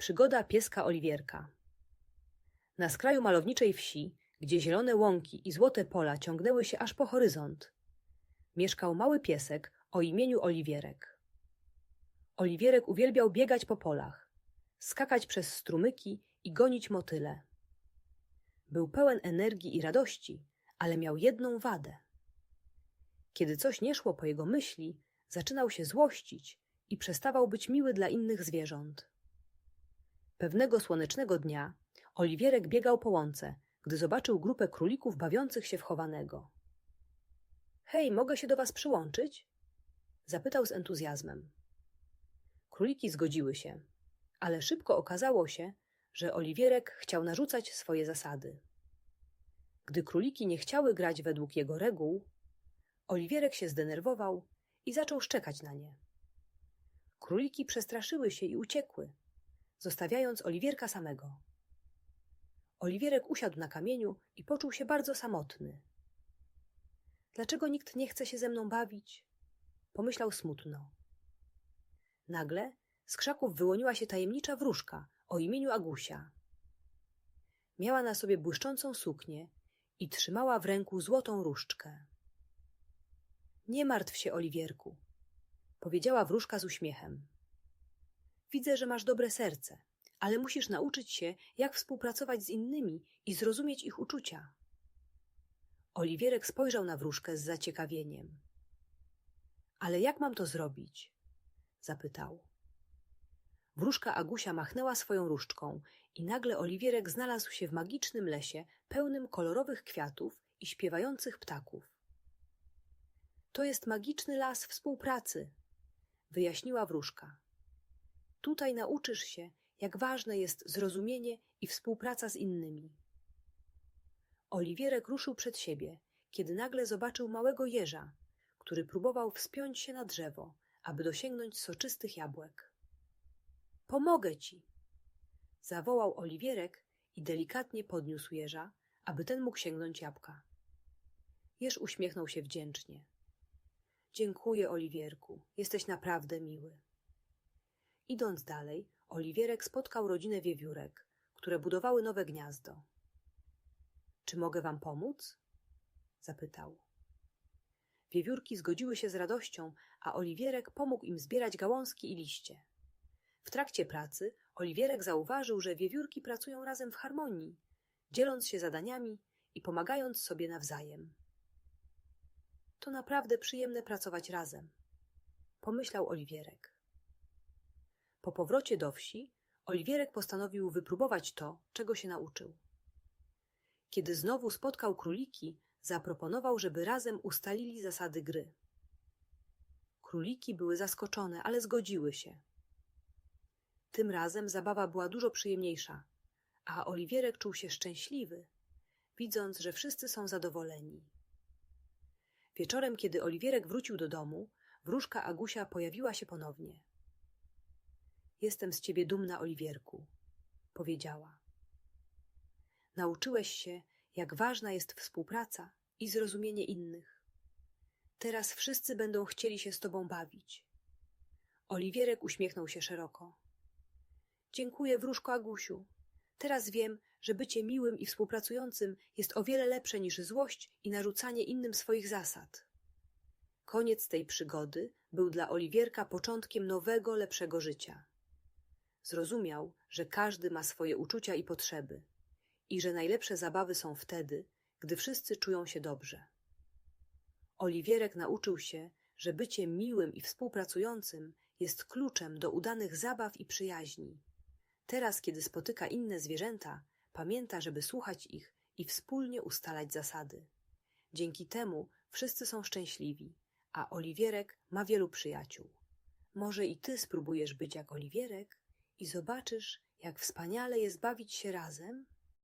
Przygoda pieska Oliwierka. Na skraju malowniczej wsi, gdzie zielone łąki i złote pola ciągnęły się aż po horyzont, mieszkał mały piesek o imieniu Oliwierek. Oliwierek uwielbiał biegać po polach, skakać przez strumyki i gonić motyle. Był pełen energii i radości, ale miał jedną wadę. Kiedy coś nie szło po jego myśli, zaczynał się złościć i przestawał być miły dla innych zwierząt. Pewnego słonecznego dnia Oliwierek biegał po łące, gdy zobaczył grupę królików bawiących się w chowanego. Hej, mogę się do was przyłączyć? Zapytał z entuzjazmem. Króliki zgodziły się, ale szybko okazało się, że Oliwierek chciał narzucać swoje zasady. Gdy króliki nie chciały grać według jego reguł, Oliwierek się zdenerwował i zaczął szczekać na nie. Króliki przestraszyły się i uciekły, zostawiając Oliwierka samego. Oliwierek usiadł na kamieniu i poczuł się bardzo samotny. Dlaczego nikt nie chce się ze mną bawić? Pomyślał smutno. Nagle z krzaków wyłoniła się tajemnicza wróżka o imieniu Agusia. Miała na sobie błyszczącą suknię i trzymała w ręku złotą różdżkę. Nie martw się, Oliwierku, powiedziała wróżka z uśmiechem. Widzę, że masz dobre serce, ale musisz nauczyć się, jak współpracować z innymi i zrozumieć ich uczucia. Oliwierek spojrzał na wróżkę z zaciekawieniem. Ale jak mam to zrobić? zapytał. Wróżka Agusia machnęła swoją różdżką i nagle Oliwierek znalazł się w magicznym lesie pełnym kolorowych kwiatów i śpiewających ptaków. To jest magiczny las współpracy, wyjaśniła wróżka. Tutaj nauczysz się, jak ważne jest zrozumienie i współpraca z innymi. Oliwierek ruszył przed siebie, kiedy nagle zobaczył małego jeża, który próbował wspiąć się na drzewo, aby dosięgnąć soczystych jabłek. Pomogę ci! zawołał Oliwierek i delikatnie podniósł jeża, aby ten mógł sięgnąć jabłka. Jeż uśmiechnął się wdzięcznie. Dziękuję, Oliwierku, jesteś naprawdę miły. Idąc dalej, Oliwierek spotkał rodzinę wiewiórek, które budowały nowe gniazdo. Czy mogę wam pomóc? zapytał. Wiewiórki zgodziły się z radością, a Oliwierek pomógł im zbierać gałązki i liście. W trakcie pracy Oliwierek zauważył, że wiewiórki pracują razem w harmonii, dzieląc się zadaniami i pomagając sobie nawzajem. To naprawdę przyjemne pracować razem, pomyślał Oliwierek. Po powrocie do wsi, Oliwierek postanowił wypróbować to, czego się nauczył. Kiedy znowu spotkał króliki, zaproponował, żeby razem ustalili zasady gry. Króliki były zaskoczone, ale zgodziły się. Tym razem zabawa była dużo przyjemniejsza, a Oliwierek czuł się szczęśliwy, widząc, że wszyscy są zadowoleni. Wieczorem, kiedy Oliwierek wrócił do domu, wróżka Agusia pojawiła się ponownie. Jestem z ciebie dumna, Oliwierku, powiedziała. Nauczyłeś się, jak ważna jest współpraca i zrozumienie innych. Teraz wszyscy będą chcieli się z tobą bawić. Oliwierek uśmiechnął się szeroko. Dziękuję, wróżko Agusiu. Teraz wiem, że bycie miłym i współpracującym jest o wiele lepsze niż złość i narzucanie innym swoich zasad. Koniec tej przygody był dla Oliwierka początkiem nowego, lepszego życia. Zrozumiał, że każdy ma swoje uczucia i potrzeby i że najlepsze zabawy są wtedy, gdy wszyscy czują się dobrze. Oliwierek nauczył się, że bycie miłym i współpracującym jest kluczem do udanych zabaw i przyjaźni. Teraz, kiedy spotyka inne zwierzęta, pamięta, żeby słuchać ich i wspólnie ustalać zasady. Dzięki temu wszyscy są szczęśliwi, a Oliwierek ma wielu przyjaciół. Może i ty spróbujesz być jak Oliwierek i zobaczysz, jak wspaniale jest bawić się razem